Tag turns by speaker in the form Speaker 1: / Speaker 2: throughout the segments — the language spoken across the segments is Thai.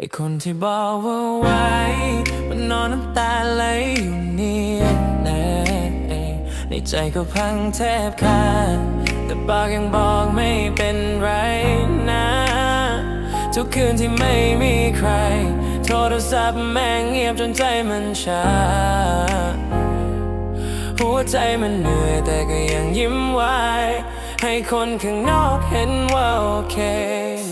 Speaker 1: ไอ้คนที่บอกว่าไว้ มันนอนน้ำตาไหลอยู่เนี่ยนะในใจก็พังแทบขาดแต่ปากยังบอกไม่เป็นไรนะ ทุกคืนที่ไม่มีใคร โทรศัพท์แม่งเงียบจนใจมันชา หัวใจมันเหนื่อยแต่ก็ยังยิ้มไว้ ให้คนข้างนอกเห็นว่าโอเค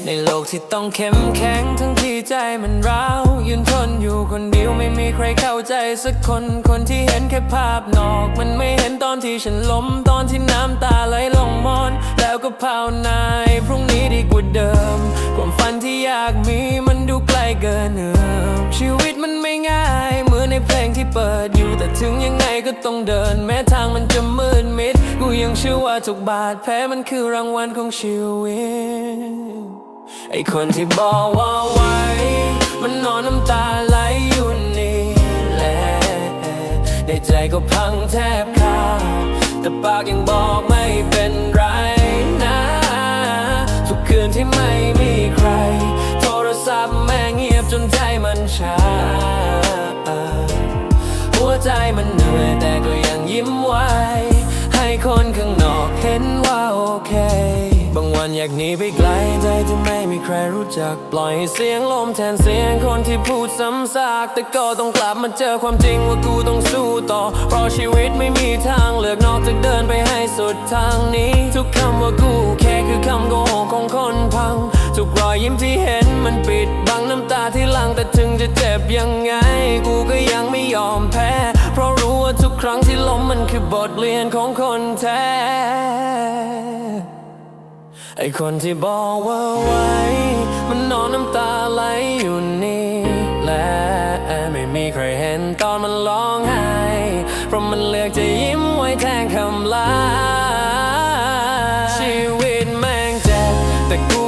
Speaker 1: ในโลกที่ต้องเข้มแข็งทั้งที่ใจมันร้าว ยืนทนอยู่คนเดียวไม่มีใครเข้าใจสักคนคนที่เห็นแค่ภาพนอก มันไม่เห็นตอนที่ฉันล้มตอนที่น้ำตาไหลลงมอน แล้วก็ภาวนายพรุ่งนี้ดีกว่าเดิม ความฝันที่อยากมีมันดูไกลเกินเอื้อมชีวิตมันไม่ง่ายเหมือนในเพลงที่เปิดอยู่แต่ถึงยังไงก็ต้องเดิน แม้ทางมันจะมืดมิดกูยังเชื่อว่าทุกบาดแผลมันคือรางวัลของชีวิต ไอคนที่บอกว่าไว้ มันนอนน้ำตาไหลอยู่นี่แหละในใจก็พังแทบขาดแต่ปากยังบอกไม่เป็นไรนะ ทุกคืนที่ไม่มีใคร โทรศัพท์แม่งเงียบจนใจมันชาหัวใจมันเหนื่อยแต่ก็ยังยิ้มไว้ ให้คนข้างนอกเห็นว่าโอเค บางวันอยากหนีไปไกลใจที่ไม่มีใครรู้จัก ปล่อยให้เสียงลมแทนเสียงคนที่พูดซ้ำซากแต่ก็ต้องกลับมาเจอความจริงว่ากูต้องสู้ต่อ เพราะชีวิตไม่มีทางเลือกนอกจากเดินไปให้สุดทางนี้ ทุกคำว่ากูแค่คือคำโกหกของคนพัง ทุกรอยยิ้มที่เห็นมันปิดบังน้ำตาที่หลังแต่ถึงจะเจ็บยังไง กูก็ยังไม่ยอมแพ้ เพราะรู้ว่าทุกครั้งที่ล้มมันคือบทเรียนของคนแท้ ไอคนที่บอกว่าไว้ มันนอนน้ำตาไหลอยู่นี่ และไม่มีใครเห็นตอนมันร้องไห้ เพราะมันเลือกจะยิ้มไว้แทนคำลาชีวิตแม่งเจ็บแต่กู